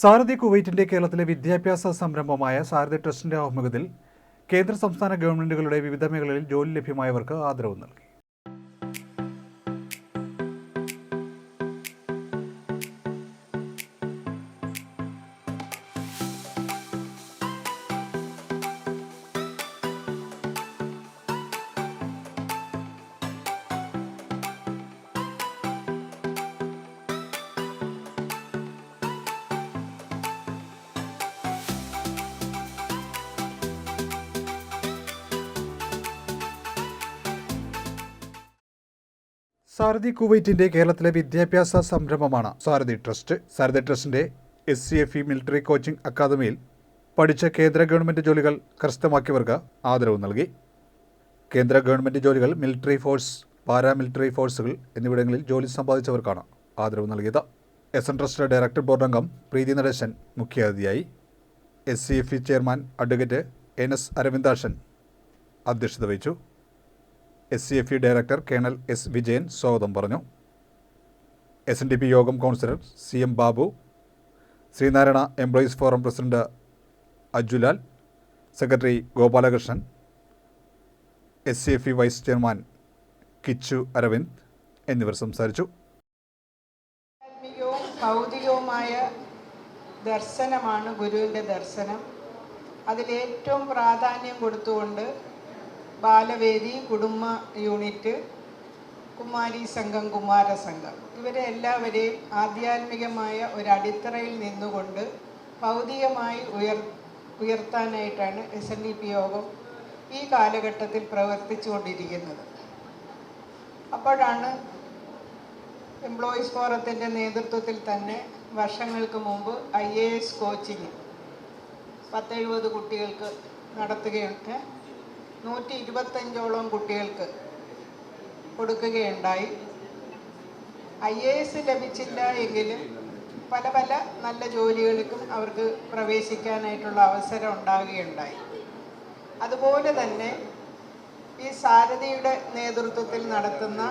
സാരഥി കുവൈറ്റിന്റെ കേരളത്തിലെ വിദ്യാഭ്യാസ സംരംഭമായ സാരഥി ട്രസ്റ്റിന്റെ ആഭിമുഖ്യത്തിൽ കേന്ദ്ര സംസ്ഥാന ഗവൺമെന്റുകളുടെ വിവിധ മേഖലകളിൽ ജോലി ലഭ്യമായവർക്ക് ആദരവ് നൽകി. സാരഥി കുവൈറ്റിന്റെ കേരളത്തിലെ വിദ്യാഭ്യാസ സംരംഭമാണ്. സാരഥി ട്രസ്റ്റ് സാരഥി ട്രസ്റ്റിന്റെ S C F E military coaching അക്കാദമിയിൽ പഠിച്ച കേന്ദ്ര ഗവൺമെന്റ് ജോലികൾ കരസ്ഥമാക്കിയവർക്ക് ആദരവ് നൽകി. കേന്ദ്ര ഗവൺമെന്റ് ജോലികൾ മിലിറ്ററി ഫോഴ്സ് പാരാമിലിറ്ററി ഫോഴ്സുകൾ എന്നിവിടങ്ങളിൽ ജോലി സമ്പാദിച്ചവർക്കാണ് ആദരവ് നൽകിയത്. S N trust director board അംഗം പ്രീതി നടേശൻ മുഖ്യാതിഥിയായി. S C F E chairman advocate N S Aravindakshan അധ്യക്ഷത വഹിച്ചു. S C F E director colonel S Vijayan സ്വാഗതം പറഞ്ഞു. എസ് എൻ ഡി പി യോഗം councillor C M Babu Sreenarayana employees forum president Ajulal secretary Gopalakrishnan S C F E vice chairman Kichu Aravind എന്നിവർ സംസാരിച്ചു. ഭൗതികവുമായ ദർശനമാണ് ഗുരുവിന്റെ ദർശനം. അതിലേറ്റവും പ്രാധാന്യം കൊടുത്തുകൊണ്ട് ബാലവേദി കുടുംബ യൂണിറ്റ് കുമാരി സംഘം കുമാര സംഘം. ഇവരെ എല്ലാവരെയും ആധ്യാത്മികമായ ഒരു നിന്നുകൊണ്ട് ഭൗതികമായി ഉയർ ഉയർത്താനായിട്ടാണ് S N D P Yogam ഈ കാലഘട്ടത്തിൽ പ്രവർത്തിച്ചുകൊണ്ടിരിക്കുന്നത്. അപ്പോഴാണ് എംപ്ലോയീസ് ഫോറത്തിന്റെ നേതൃത്വത്തിൽ തന്നെ വർഷങ്ങൾക്ക് മുമ്പ് ഐ എ എസ് കോച്ചിങ് പത്തെഴുപത് കുട്ടികൾക്ക് നടത്തുകയുണ്ട് നൂറ്റി ഇരുപത്തഞ്ചോളം കുട്ടികൾക്ക് കൊടുക്കുകയുണ്ടായി. ഐ എ എസ് ലഭിച്ചില്ല എങ്കിലും പല പല നല്ല ജോലികൾക്കും അവർക്ക് പ്രവേശിക്കാനായിട്ടുള്ള അവസരം ഉണ്ടാകുകയുണ്ടായി അതുപോലെ തന്നെ ഈ സാരഥിയുടെ നേതൃത്വത്തിൽ നടത്തുന്ന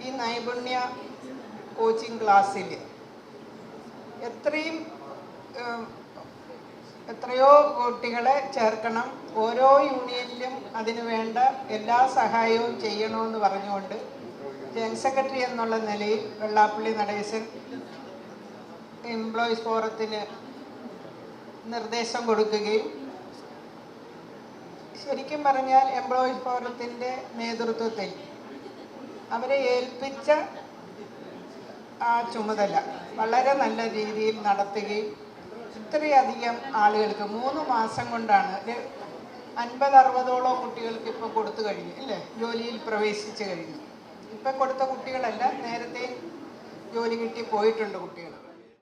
ഈ നൈപുണ്യ കോച്ചിങ് ക്ലാസ്സിൽ എത്രയും എത്രയോ കുട്ടികളെ ചേർക്കണം. ഓരോ യൂണിയനിലും അതിനു വേണ്ട എല്ലാ സഹായവും ചെയ്യണമെന്ന് പറഞ്ഞുകൊണ്ട് ജനറൽ സെക്രട്ടറി എന്നുള്ള നിലയിൽ വെള്ളാപ്പള്ളി നടേശൻ എംപ്ലോയീസ് ഫോറത്തിന് നിർദ്ദേശം കൊടുക്കുകയും ശരിക്കും പറഞ്ഞാൽ എംപ്ലോയീസ് ഫോറത്തിന്റെ നേതൃത്വത്തിൽ അവരെ ഏൽപ്പിച്ച ആ ചുമതല വളരെ നല്ല രീതിയിൽ നടത്തുകയും ഇത്രയധികം ആളുകൾക്ക് മൂന്ന് മാസം കൊണ്ടാണ്. ഒരു അൻപത് അറുപതോളം കുട്ടികൾക്ക് ഇപ്പൊ കൊടുത്തു കഴിഞ്ഞു അല്ലേ? ജോലിയിൽ പ്രവേശിച്ചു കഴിഞ്ഞു. ഇപ്പൊ കൊടുത്ത കുട്ടികളല്ല നേരത്തെ ജോലി കിട്ടി പോയിട്ടുണ്ട് കുട്ടികൾ.